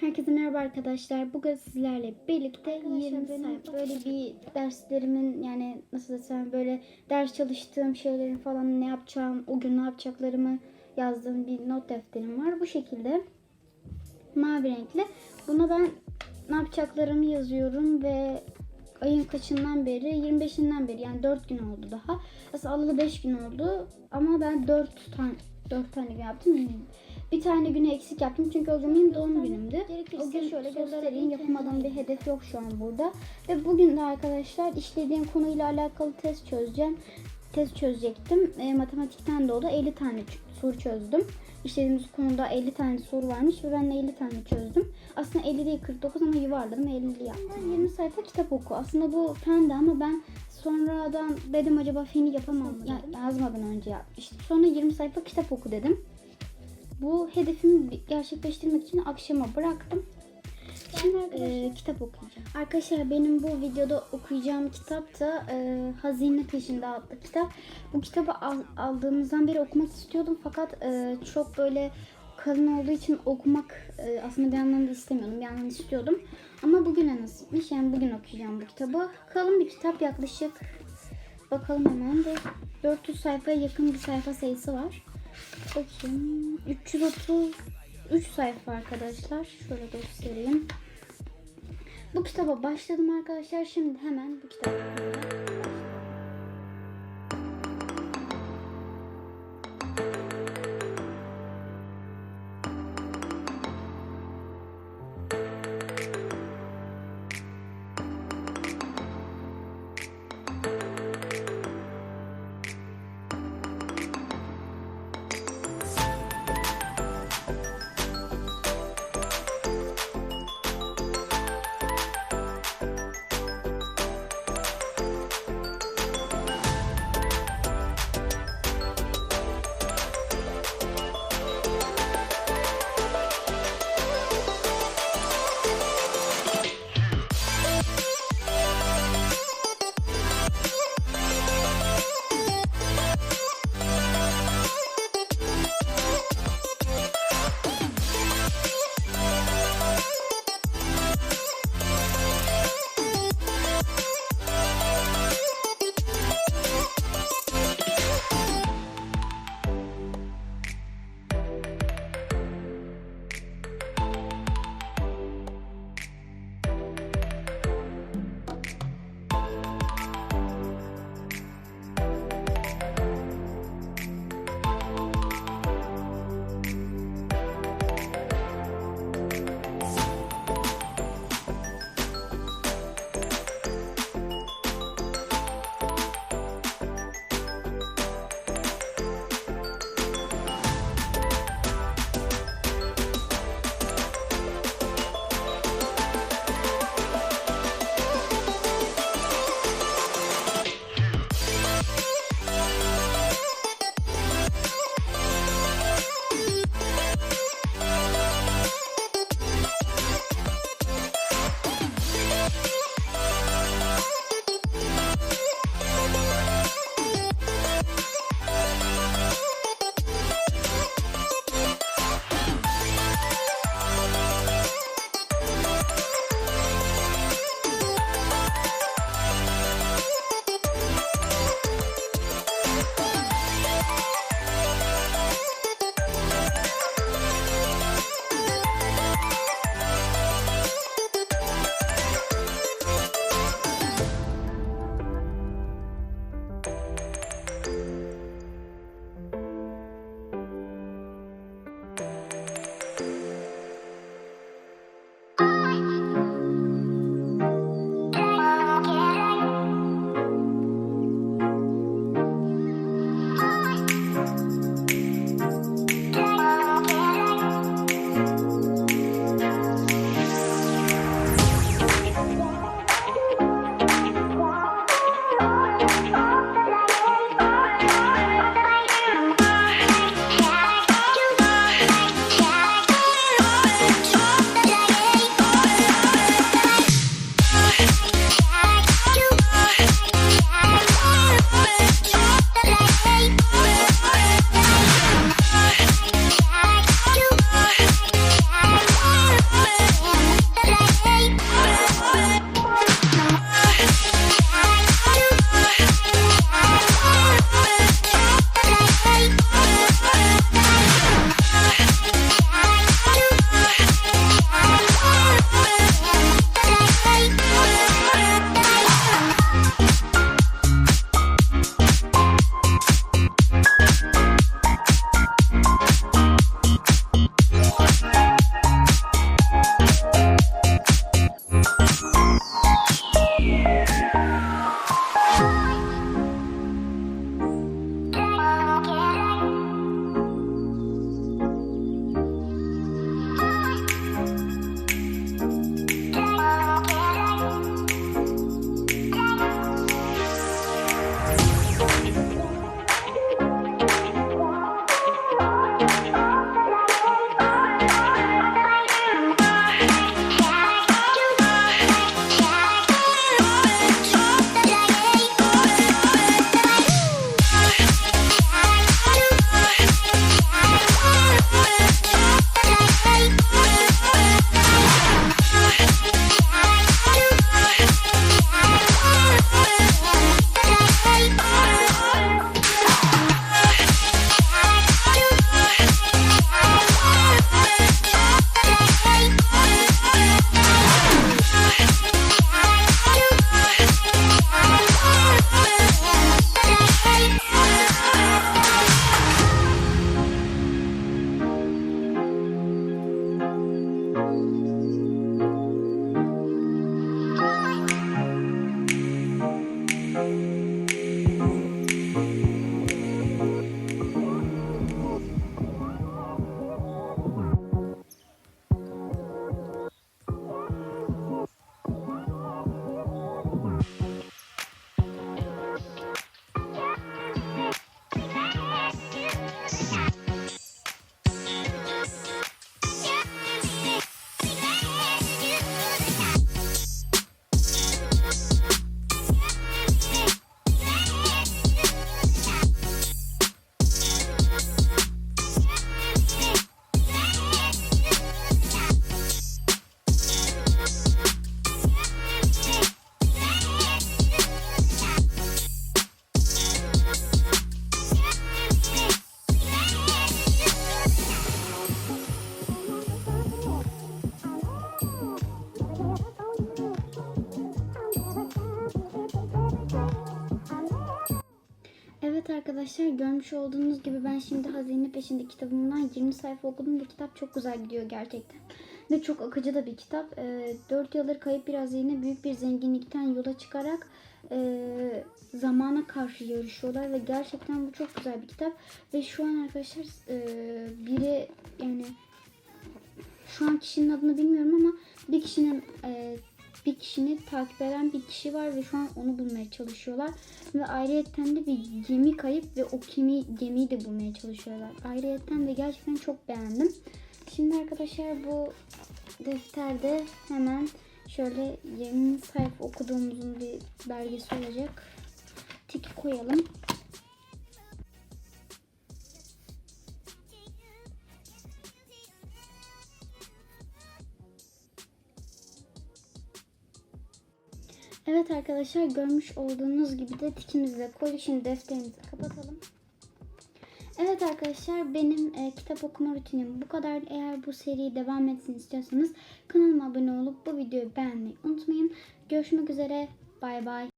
Herkese merhaba arkadaşlar. Bugün sizlerle birlikte Arkadaşlar 20 benim böyle bir derslerimin yani nasıl desem böyle ders çalıştığım şeylerin falan ne yapacağım, o gün ne yapacaklarımı yazdığım bir not defterim var. Bu şekilde mavi renkli. Buna ben ne yapacaklarımı yazıyorum ve ayın kaçından beri 25'inden beri yani 4 gün oldu daha. Aslında alalı 5 gün oldu ama ben 4 tane 4 tane yaptım. Bir tane güne eksik yaptım çünkü o gün benim doğum günümdü. O gün şöyle göstereyim. Yapamadığım bir hedef yok şu an burada. Ve bugün de arkadaşlar işlediğim konuyla alakalı test çözeceğim. Test çözecektim. E, matematikten de o da 50 tane soru çözdüm. İşlediğimiz konuda 50 tane soru varmış ve ben de 50 tane çözdüm. Aslında 50 değil 49 ama yuvarladım 50 yaptım. 20 sayfa kitap oku. Aslında bu fendi ama ben sonradan dedim acaba feni yapamam mı? Ya, yazmadan önce yapmıştım. Sonra 20 sayfa kitap oku dedim. Bu hedefimi gerçekleştirmek için akşama bıraktım. Şimdi e, kitap okuyacağım. Arkadaşlar benim bu videoda okuyacağım kitap da e, Hazine Peşinde adlı kitap. Bu kitabı al- aldığımızdan beri okumak istiyordum fakat e, çok böyle kalın olduğu için okumak e, aslında bir yandan da istemiyordum, bir yandan istiyordum. Ama bugüne nasipmiş yani bugün okuyacağım bu kitabı. Kalın bir kitap yaklaşık bakalım hemen de 400 sayfaya yakın bir sayfa sayısı var. Bakayım 333 sayfa arkadaşlar. Şöyle göstereyim. Bu kitaba başladım arkadaşlar. Şimdi hemen bu kitaba arkadaşlar görmüş olduğunuz gibi ben şimdi Hazine Peşinde kitabımdan 20 sayfa okudum ve kitap çok güzel gidiyor gerçekten. Ve çok akıcı da bir kitap. 4 yıldır kayıp bir hazine büyük bir zenginlikten yola çıkarak e, zamana karşı yarışıyorlar ve gerçekten bu çok güzel bir kitap. Ve şu an arkadaşlar e, biri yani şu an kişinin adını bilmiyorum ama bir kişinin e, bir kişini takip eden bir kişi var ve şu an onu bulmaya çalışıyorlar. Ve ayrıyetten de bir gemi kayıp ve o gemi, gemiyi de bulmaya çalışıyorlar. Ayrıyetten de gerçekten çok beğendim. Şimdi arkadaşlar bu defterde hemen şöyle 20 sayfa okuduğumuzun bir belgesi olacak. Tiki koyalım. Evet arkadaşlar görmüş olduğunuz gibi de tikimizi de koyduk. Şimdi defterimizi kapatalım. Evet arkadaşlar benim e, kitap okuma rutinim bu kadar. Eğer bu seri devam etsin istiyorsanız kanalıma abone olup bu videoyu beğenmeyi unutmayın. Görüşmek üzere. Bay bay.